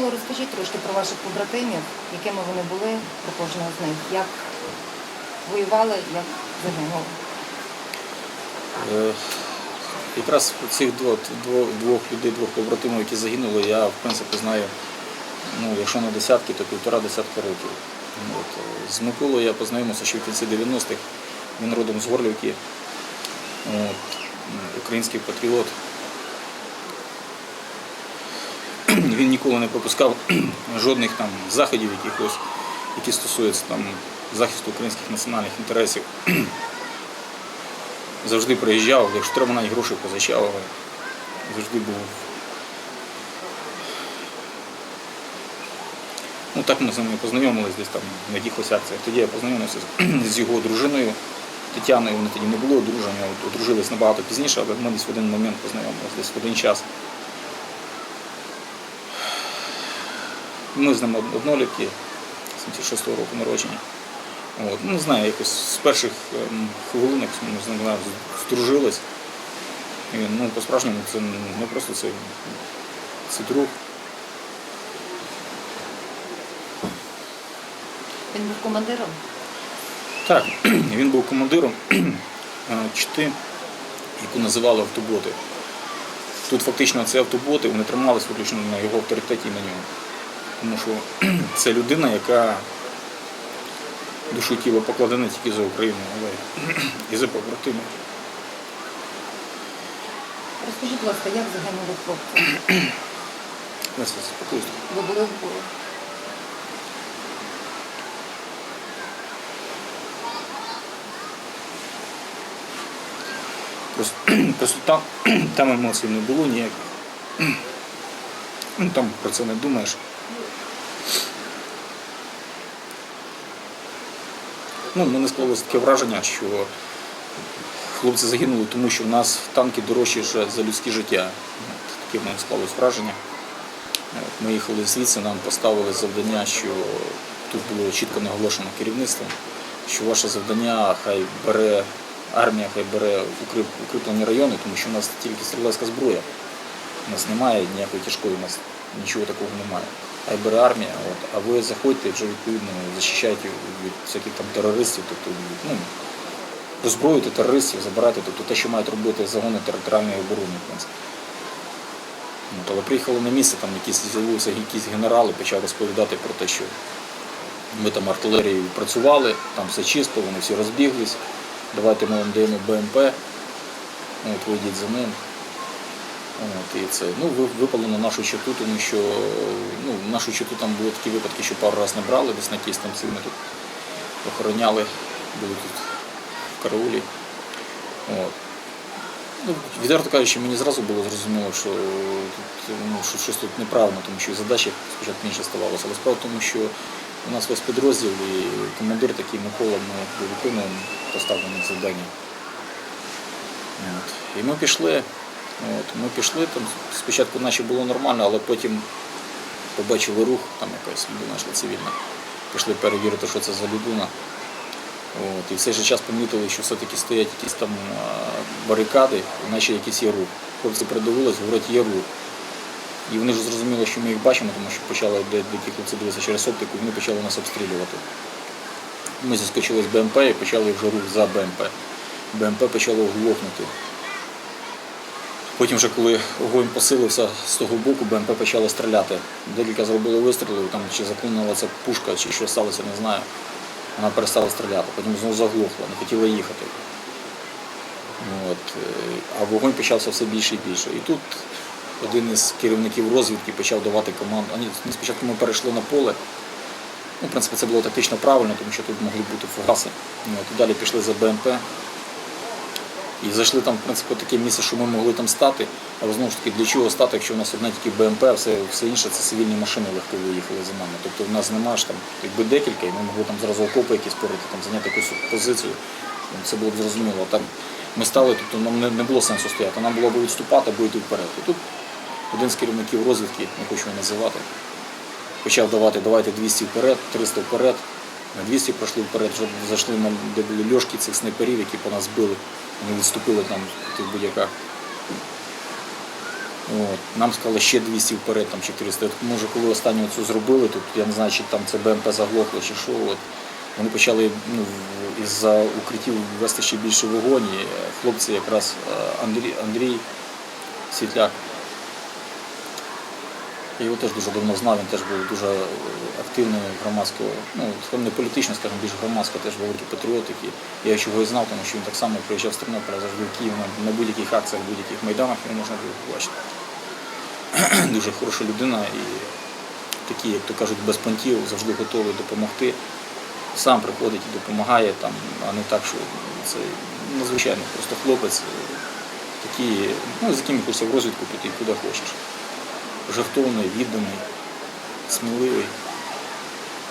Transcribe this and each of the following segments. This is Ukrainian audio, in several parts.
Микола, розкажіть трошки про ваших побратимів, якими вони були, про кожного з них. Як воювали, як загинули. Е, Якраз цих двох, двох, двох людей, двох побратимів, які загинули, я в принципі знаю, ну, якщо не десятки, то півтора десятка років. От, е, з Миколою я познайомився ще в кінці 90-х. Він родом з Горлівки, от, український патріот. Він ніколи не пропускав жодних там заходів якихось, які стосуються там захисту українських національних інтересів. Завжди приїжджав, якщо треба навіть гроші позичав, завжди був. Ну так ми з ними познайомились десь там на якихось акціях. Тоді я познайомився з- його дружиною Тетяною, вони тоді не були одружені, а одружились набагато пізніше, але ми десь в один момент познайомилися, десь в один час. Ми з ними однолітки, 76-го року народження. От, ну, не знаю, якось з перших ем, хвилинок ми з ним здружились. І, ну, по-справжньому це не просто це, це друг. Він був командиром. Так, він був командиром е, чти, яку називали автоботи. Тут фактично ці автоботи вони тримались виключно на його авторитеті і на ньому. Тому що це людина, яка душу тіло покладена тільки за Україну, але і за побратимів. Розкажіть, будь ласка, як загинули хлопці? Леся, заспокойся. Ви були в бою. Просто, просто там, там емоцій не було ніяких. Ну, там про це не думаєш. Ну, мене склалося таке враження, що хлопці загинули, тому що в нас танки дорожчі за людське життя. Таке в мене склалося враження. Ми їхали звідси, нам поставили завдання, що тут було чітко наголошено керівництвом, що ваше завдання хай бере армія, хай бере укріп, укріплені райони, тому що у нас тільки стрілецька зброя. У нас немає ніякої тяжкої, у нас нічого такого немає. Хай армія, от, а ви заходьте вже відповідно захищайте від всяких там терористів, тобто ну, роззброюйте терористів, забирайте, тобто те, що мають робити загони територіальної оборони, в принципі. От, але приїхали на місце, там якісь з'явилися якісь генерали, почали розповідати про те, що ми там артилерією працювали, там все чисто, вони всі розбіглись. Давайте ми вам даємо БМП, от вийдіть за ним. От, і це ну, випало на нашу чату, тому що ну, в нашу чату там були такі випадки, що пару разів не брали, десь на якісь там ці ми тут охороняли, були тут в караулі. От. Ну, відверто кажучи, мені зразу було зрозуміло, що ну, що щось тут неправильно, тому що задачі спочатку менше ставалося. Але справа в тому, що у нас весь підрозділ і командир такий Микола, ми виконуємо поставлені завдання. От. І ми пішли. От. Ми пішли, там спочатку наче було нормально, але потім побачили рух, там якась людина йшла цивільна. Пішли перевірити, що це за людина. От, і в цей же час помітили, що все-таки стоять якісь там барикади, наче якийсь є рух. Хлопці придивились, говорять, є рух. І вони ж зрозуміли, що ми їх бачимо, тому що почали де, де хлопці дивилися через оптику, вони почали нас обстрілювати. Ми зіскочили з БМП і почали вже рух за БМП. БМП почало глохнути. Потім, вже коли огонь посилився з того боку, БМП почало стріляти. Декілька зробили вистрілів, там чи заклинила ця пушка, чи що сталося, не знаю. Вона перестала стріляти, потім знову заглохла, не хотіла їхати. От. е, А вогонь почався все більше і більше. І тут один із керівників розвідки почав давати команду. Ні, спочатку ми перейшли на поле. Ну, в принципі, це було тактично правильно, тому що тут могли бути фугаси. От. І далі пішли за БМП. І зайшли там, в принципі, таке місце, що ми могли там стати. Але знову ж таки, для чого стати, якщо у нас одне тільки БМП, а все, все інше це цивільні машини легко виїхали за нами. Тобто в нас немає ж там якби декілька, і ми могли там зразу окопи якісь порити, там зайняти якусь позицію. Ну, Це було б зрозуміло. Так ми стали, тобто нам не, було сенсу стояти. Нам було або відступати, або йти вперед. І тут один з керівників розвідки, не хочу його називати, почав давати, давайте 200 вперед, 300 вперед. На 200 пройшли вперед, вже зайшли на де були льошки цих снайперів, які по нас били. Вони відступили там в тих будь-яках. От. Нам сказали ще 200 вперед, там 400. От, може, коли останнє це зробили, тут я не знаю, чи там це БМП заглохло, чи що. От. Вони почали ну, із-за укриттів вести ще більше вогонь. І хлопці якраз е, Андрій, Андрій Світляк. Я його теж дуже давно знав, він теж був дуже е, активний громадсько, ну, не політично, скажімо, більш громадсько, теж великий патріот. який- Я його і знав, тому що він так само приїжджав з Тернополя, завжди в Київ на, на будь-яких акціях, будь-яких майданах його можна було побачити. дуже хороша людина і такі, як то кажуть, без понтів, завжди готовий допомогти. Сам приходить і допомагає, там, а не так, що це надзвичайно просто хлопець, е, такий, ну, з яким хочеться в розвідку піти, куди хочеш жертовний, відданий, сміливий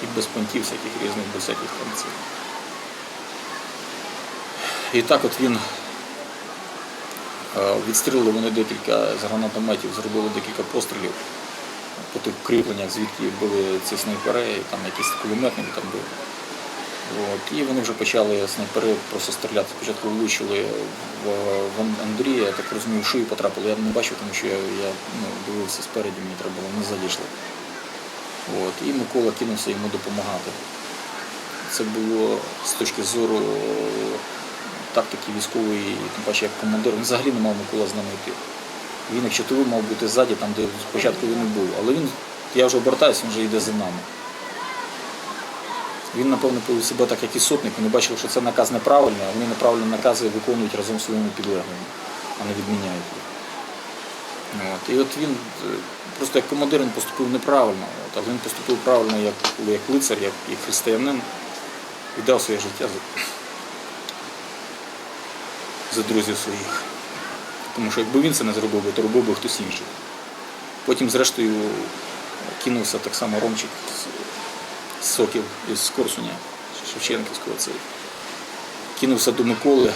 і без понтів всяких різних, без всяких там цих. І так от він е, відстрілили вони декілька з гранатометів, зробили декілька пострілів по тих кріпленнях, звідки були ці снайпери, там якісь кулеметники там були. От. І вони вже почали снайпери просто стріляти. Спочатку влучили в, в Андрія, я так розумію, в шию потрапили. Я не бачив, тому що я, я ну, дивився спереді, мені треба було, не задійшли. От. І Микола кинувся йому допомагати. Це було з точки зору тактики військової, тим паче як командир, він взагалі не мав Микола з нами йти. Він як чотовий мав бути ззаді, там, де спочатку він не був. Але він, я вже обертаюся, він вже йде за нами. Він, напевно, повів себе так, як і сотник. Вони бачили, що це наказ неправильний, а вони неправильні накази виконують разом з своїми підлеглими, а не відміняють їх. От. І от він е, просто як командир він поступив неправильно, от, але він поступив правильно як, як лицар, як, як християнин, віддав своє життя за, за друзів своїх. Тому що якби він це не зробив, то робив би хтось інший. Потім, зрештою, кинувся так само Ромчик Соків із Корсуня, Шевченківського цей. Кинувся до Миколи.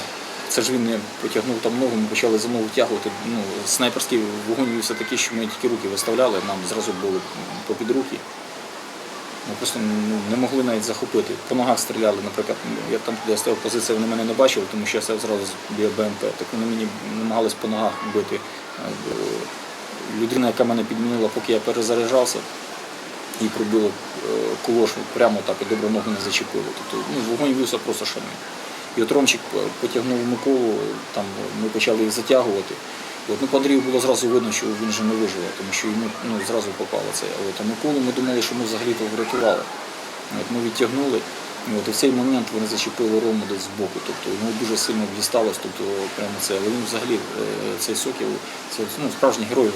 Це ж він не потягнув там ногу, ми почали за ногу втягувати. Ну, снайперський вогонь вівся такий, що ми тільки руки виставляли, нам зразу були попід руки. Ми просто ну, не могли навіть захопити. По ногах стріляли, наприклад, я там, де я стояв позиція, вони мене не бачили, тому що я зразу біля БМП. Так вони мені намагались по ногах бити. Е, Людина, яка мене підмінила, поки я перезаряджався, і пробило е, кулош прямо так, і добре ногу не зачепило. Тобто ну, вогонь вився просто шалений. І от Ромчик е, потягнув Миколу, там ми почали їх затягувати. От, ну, Андрію було зразу видно, що він вже не виживе, тому що йому ну, зразу попало це. От, а Миколу ми думали, що ми взагалі-то врятували. От, ми відтягнули, от, і в цей момент вони зачепили Рому десь збоку. Тобто йому дуже сильно дісталось, тобто прямо це. Але він взагалі е, цей сокіл, це ну, справжній герой.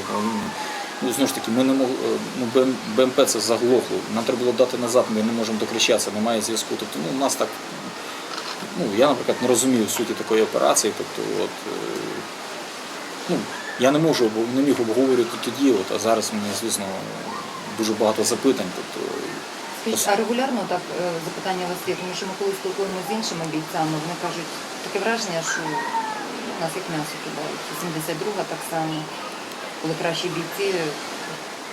Ну, знову ж таки, ми не могли, ну, БМП це заглохло. Нам треба було дати назад, ми не можемо докричатися, немає зв'язку. Тобто, ну, у нас так, ну, я, наприклад, не розумію суті такої операції. Тобто, от, е, ну, я не можу, не міг обговорювати тоді, от, а зараз мені, звісно, дуже багато запитань. Тобто, а регулярно так е, запитання у вас є, тому що ми коли спілкуємося з іншими бійцями, вони кажуть, таке враження, що нас як м'ясо кидають. 72-га так само, коли кращі бійці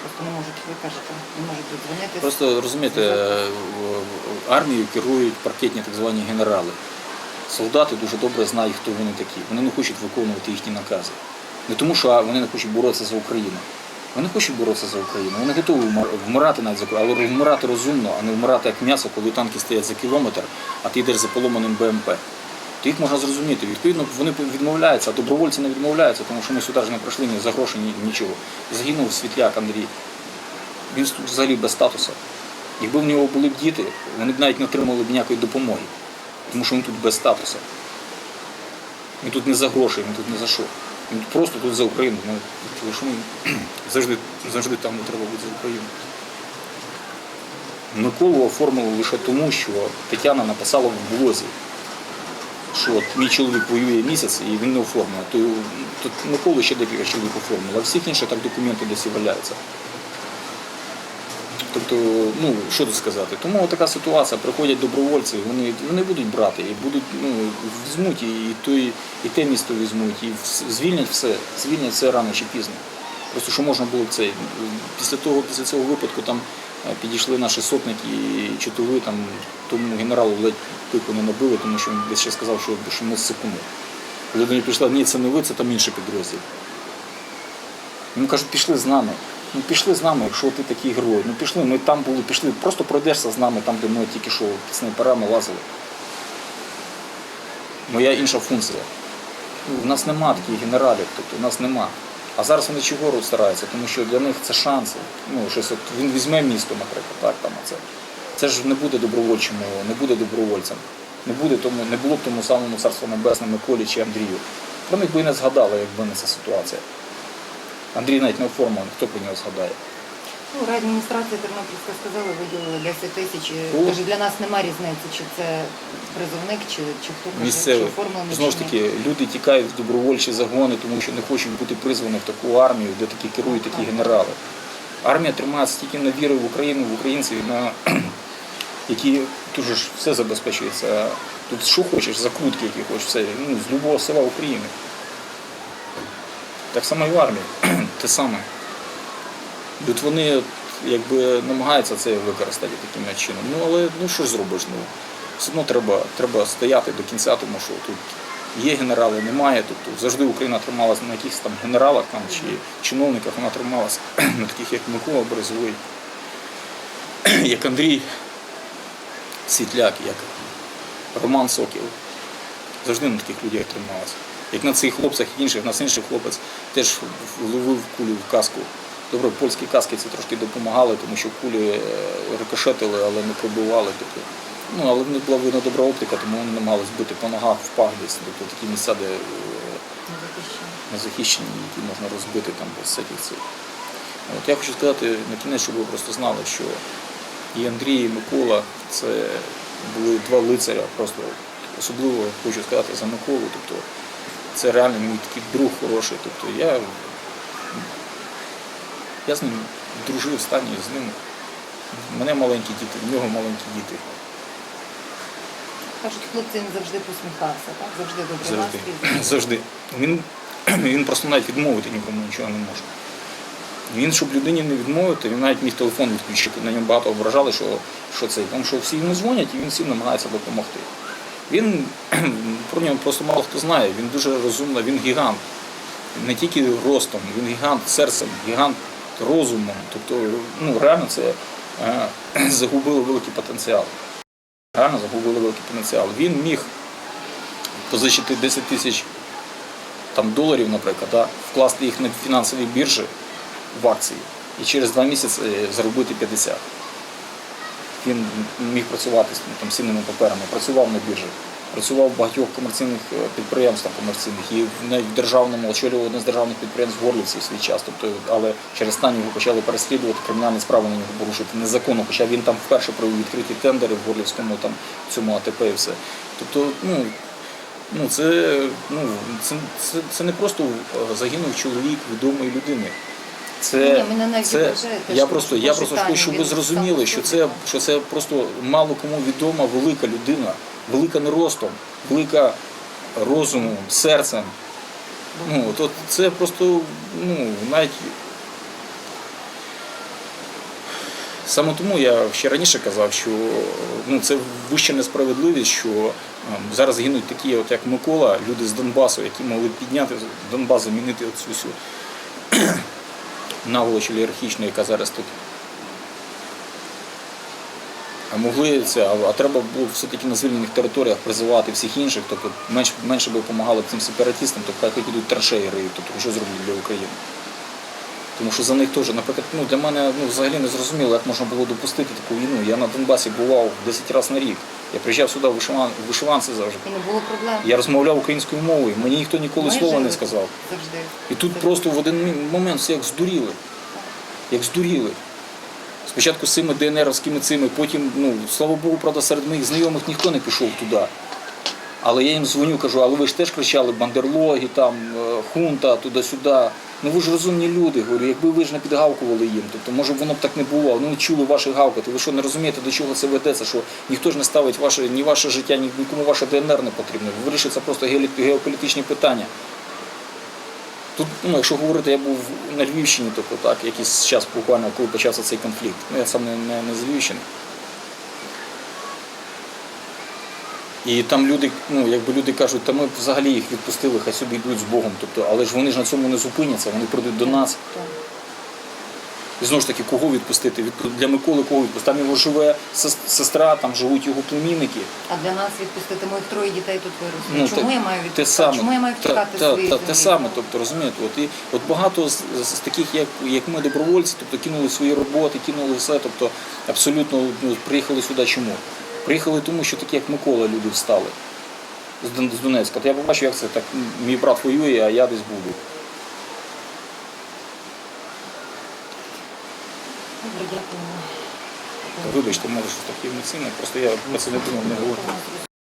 просто не можуть, ви кажете, не можуть додзвонитися. Просто розумієте, армією керують паркетні так звані генерали. Солдати дуже добре знають, хто вони такі. Вони не хочуть виконувати їхні накази. Не тому, що вони не хочуть боротися за Україну. Вони хочуть боротися за Україну. Вони готові вмирати навіть за Україну, але вмирати розумно, а не вмирати як м'ясо, коли танки стоять за кілометр, а ти йдеш за поломаним БМП. То їх можна зрозуміти. Відповідно, вони відмовляються, а добровольці не відмовляються, тому що ми сюди ж не прийшли ні за гроші, ні нічого. Загинув світляк Андрій. Він взагалі без статусу. Якби в нього були б діти, вони б навіть не отримали б ніякої допомоги, тому що він тут без статусу. Він тут не за гроші, він тут не за що. Він тут просто тут за Україну. Ну, тому що завжди, завжди там не треба бути за Україну. Миколу оформили лише тому, що Тетяна написала в блозі, що от мій чоловік воює місяць і він не оформлений. То, то Миколу ще декілька чоловік оформили, а всіх інших так документи десь валяються. Тобто, ну що тут сказати? Тому така ситуація, приходять добровольці, вони, вони будуть брати, і будуть, ну, візьмуть і, той, і те місто візьмуть, і звільнять все, звільнять все рано чи пізно. Просто що можна було це. Після того, після цього випадку там підійшли наші сотники і чотири, там тому генералу ледь пику не набили, тому що він десь ще сказав, що, що ми сикуни. Коли до нього прийшла, ні, це не ви, це там інший підрозділ. Йому кажуть, пішли з нами. Ну пішли з нами, якщо ти такий герой. Ну пішли, ми там були, пішли, просто пройдешся з нами, там, де ми тільки що під снайперами лазили. Моя інша функція. У нас нема таких генералів, тобто у нас нема. А зараз вони чого стараються, тому що для них це шанси. Ну, щось от він візьме місто, наприклад, так, там це. Це ж не буде добровольчим, не буде добровольцем. Не, буде тому, не було б тому самому царство небесне Миколі чи Андрію. Про них би і не згадали, якби не ця ситуація. Андрій навіть не оформлений, хто про нього згадає. Ну, райадміністрація Тернопільська сказала, виділили 10 тисяч. О. Каже, для нас немає різниці, чи це призовник, чи, чи хто каже, чи Місцевий. оформлений. Знову ж чи ні. таки, люди тікають в добровольчі загони, тому що не хочуть бути призвані в таку армію, де такі керують такі генерали. Армія тримається тільки на віру в Україну, в українців, на які тут же ж все забезпечується. Тут що хочеш, закрутки, які хочеш, все, ну, з любого села України. Так само і в армії. Те саме. Тут вони от, якби намагаються це використати таким чином. Ну але ну що ж зробиш? Ну, все одно треба, треба стояти до кінця, тому що тут є генерали, немає. Тобто завжди Україна трималася на якихось там генералах там, чи чиновниках, вона трималася на таких, як Микола Березовий, як Андрій Світляк, як Роман Сокіл. Завжди на таких людях трималася. Як на цих хлопцях і інших, нас інших хлопець теж вловив кулю в каску. Добре, польські каски це трошки допомагали, тому що кулі е, рикошетили, але не пробивали. Тобто, ну, але в них була видно добра оптика, тому вони намагались бити по ногах в пах десь. Тобто такі місця, де е, Не захищені. які можна розбити там без всяких цих. От я хочу сказати на кінець, щоб ви просто знали, що і Андрій, і Микола це були два лицаря. Просто особливо хочу сказати за Миколу. Тобто це реально мій такий друг хороший. Тобто я, я з ним дружив останній з ним. У мене маленькі діти, в нього маленькі діти. Кажуть, хлопці він завжди посміхався, так? Завжди добрий Завжди. Завжди. Він, він просто навіть відмовити нікому нічого не може. Він, щоб людині не відмовити, він навіть міг телефон відключити. На ньому багато ображали, що, що це. Тому що всі йому дзвонять і він всім намагається допомогти. Він про нього просто мало хто знає, він дуже розумний, він гігант. Не тільки ростом, він гігант серцем, гігант розумом. Тобто, ну реально це е, загубило великий потенціал. Реально загубили великий потенціал. Він міг позичити 10 тисяч доларів, наприклад, да, вкласти їх на фінансові біржі в акції і через два місяці заробити 50. Він міг працювати з там, цінними паперами, працював на біржі, працював в багатьох комерційних е, підприємствах комерційних і навіть в державному очолював одне з державних підприємств в Горлівці в свій час. Тобто, але через стан його почали переслідувати, кримінальні справи на нього порушити незаконно, хоча він там вперше провів відкриті тендери в Горлівському там, цьому АТП і все. Тобто, ну, Ну, це, ну, це, це, це не просто е, загинув чоловік відомої людини. Це, Ні, це, я просто, я просто хочу, щоб ви зрозуміли, що це, що це просто мало кому відома велика людина, велика не ростом, велика розумом, серцем. Ну, то це просто, ну, навіть. Саме тому я ще раніше казав, що ну, це вища несправедливість, що ем, зараз гинуть такі, от як Микола, люди з Донбасу, які могли підняти Донбас, замінити цю всю наволоч олігархічну, яка зараз тут. Могли це, а, треба було все-таки на звільнених територіях призивати всіх інших, тобто менш, менше би допомагали цим сепаратистам, тобто хоч ідуть траншеї риють, тобто що зроблять для України. Тому що за них теж, наприклад, ну, для мене ну, взагалі не зрозуміло, як можна було допустити таку війну. Я на Донбасі бував 10 разів на рік. Я приїжджав сюди в вишиван, вишиванці завжди. І не було проблем. Я розмовляв українською мовою, мені ніхто ніколи Ми слова не сказав. Завжди. І тут Завжди. просто в один момент всі як здуріли. Як здуріли. Спочатку з цими ДНРовськими цими, потім, ну, слава Богу, правда, серед моїх знайомих ніхто не пішов туди. Але я їм дзвоню, кажу, але ви ж теж кричали бандерлоги, там, е, хунта, туди-сюди. Ну ви ж розумні люди, говорю, якби ви ж не підгавкували їм, тобто може б воно б так не було, ну чули ваші гавкати. Ви що не розумієте, до чого це ведеться, що ніхто ж не ставить ваше, ні ваше життя, ні нікому ваше ДНР не потрібно. Вирішується просто геополітичні питання. Тут, ну, якщо говорити, я був на Львівщині, тобто так, якийсь час буквально, коли почався цей конфлікт. Ну, я сам не, не, не з Львівщини. І там люди, ну якби люди кажуть, та ми взагалі їх відпустили, хай собі йдуть з Богом. Тобто, але ж вони ж на цьому не зупиняться, вони прийдуть до нас. Так. І знову ж таки, кого відпустити? Відпу- Для Миколи кого відпустити? Там його живе сестра, там живуть його племінники. А для нас відпустити моїх троє дітей тут виросли. Ну, Чому те- я маю те саме, Чому я маю втікати та, свої та, те саме, тобто розумієте, от і от багато з, з таких, як, як ми, добровольці, тобто кинули свої роботи, кинули все, тобто абсолютно ну, приїхали сюди чому? Приїхали тому, що такі, як Микола, люди встали з, з Донецька. От я побачив, як це так. Мій брат воює, а я десь буду. Вибачте, може, що такі емоційні, просто я про це не думав, не говорив.